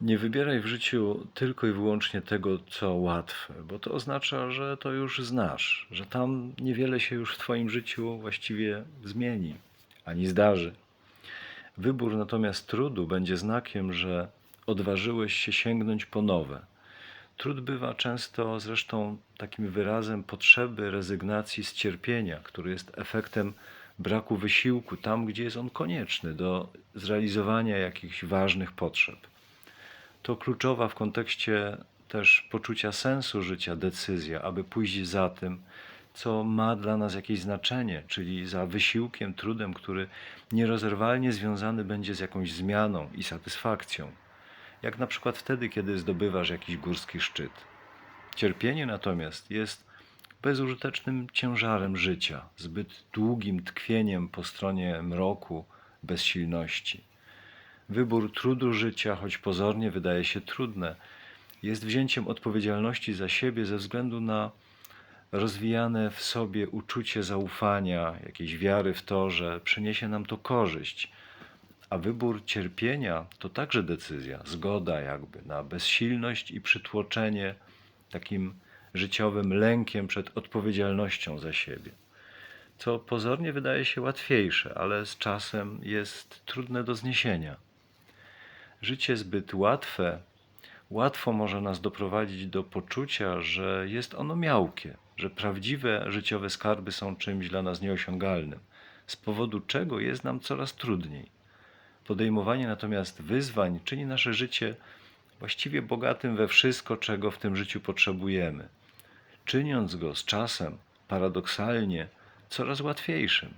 Nie wybieraj w życiu tylko i wyłącznie tego, co łatwe, bo to oznacza, że to już znasz, że tam niewiele się już w Twoim życiu właściwie zmieni ani zdarzy. Wybór natomiast trudu będzie znakiem, że odważyłeś się sięgnąć po nowe. Trud bywa często zresztą takim wyrazem potrzeby rezygnacji z cierpienia, który jest efektem braku wysiłku tam, gdzie jest on konieczny do zrealizowania jakichś ważnych potrzeb. To kluczowa w kontekście też poczucia sensu życia decyzja, aby pójść za tym, co ma dla nas jakieś znaczenie, czyli za wysiłkiem, trudem, który nierozerwalnie związany będzie z jakąś zmianą i satysfakcją. Jak na przykład wtedy, kiedy zdobywasz jakiś górski szczyt. Cierpienie natomiast jest bezużytecznym ciężarem życia, zbyt długim tkwieniem po stronie mroku, bezsilności. Wybór trudu życia, choć pozornie wydaje się trudne, jest wzięciem odpowiedzialności za siebie ze względu na rozwijane w sobie uczucie zaufania, jakiejś wiary w to, że przyniesie nam to korzyść. A wybór cierpienia to także decyzja, zgoda jakby na bezsilność i przytłoczenie takim życiowym lękiem przed odpowiedzialnością za siebie. Co pozornie wydaje się łatwiejsze, ale z czasem jest trudne do zniesienia. Życie zbyt łatwe łatwo może nas doprowadzić do poczucia, że jest ono miałkie, że prawdziwe życiowe skarby są czymś dla nas nieosiągalnym, z powodu czego jest nam coraz trudniej. Podejmowanie natomiast wyzwań czyni nasze życie właściwie bogatym we wszystko, czego w tym życiu potrzebujemy, czyniąc go z czasem paradoksalnie coraz łatwiejszym.